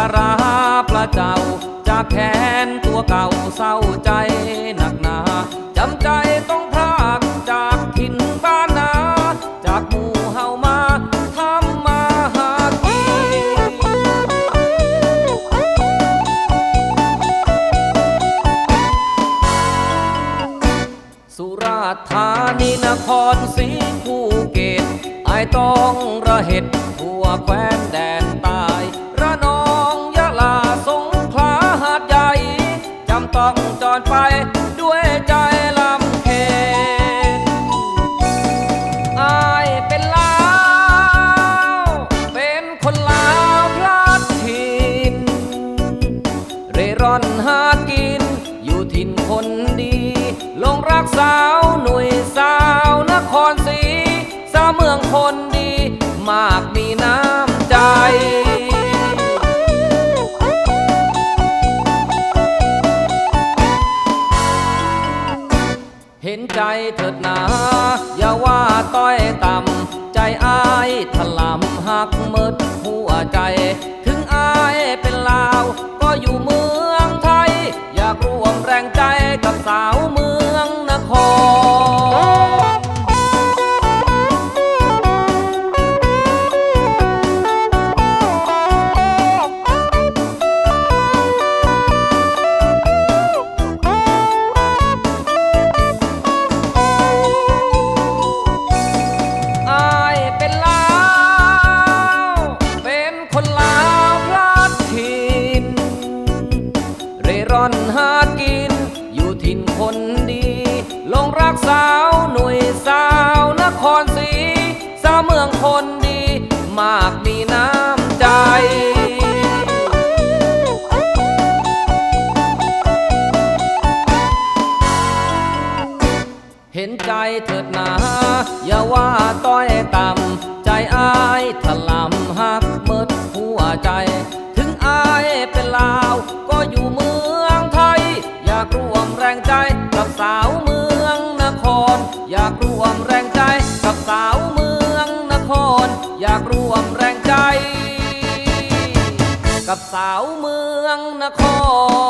ปราประเจ้า จากแขนตัวเก่าเศร้าใจหนักหนาจำใจต้องพรากจากถิ่นบ้านนา จากหมู่เฮามาทำมาหากินสุราษฎร์ธานีนครศรีภูเก็ตไอต้องระเห็ดทั่วแคว้นแดน จำต้องจอดไปด้วยใจลำเค็ญอายเป็นลาว เป็นคนลาวพลัดถิ่นเร่ร่อนหากิน อยู่ถิ่นคนดี ลงรักสาวหนุ่ยสาวนครศรีสาวเมืองคนดี มากมีน้ำ ใจเถิดนา อย่าว่าต้อยต่ำใจอายถลำหักมืดหัวใจ ถึงอายเป็นลาว ก็อยู่เมืองไทย อยากร่วมแรงใจกับสาวากิน อยู่ถิ่นคนดี ลงรักสาวหนุ่ยสาวนครศรีสาวเมืองคนดี มากมีน้ำใจเห็นใจเถิดนา อย่าว่าต้อยต่ำใจอายถลำหักเมิดหัวใจ สาวเมืองนคร อยากร่วมแรงใจกับสาวเมืองนคร อยากร่วมแรงใจ กับสาวเมืองนคร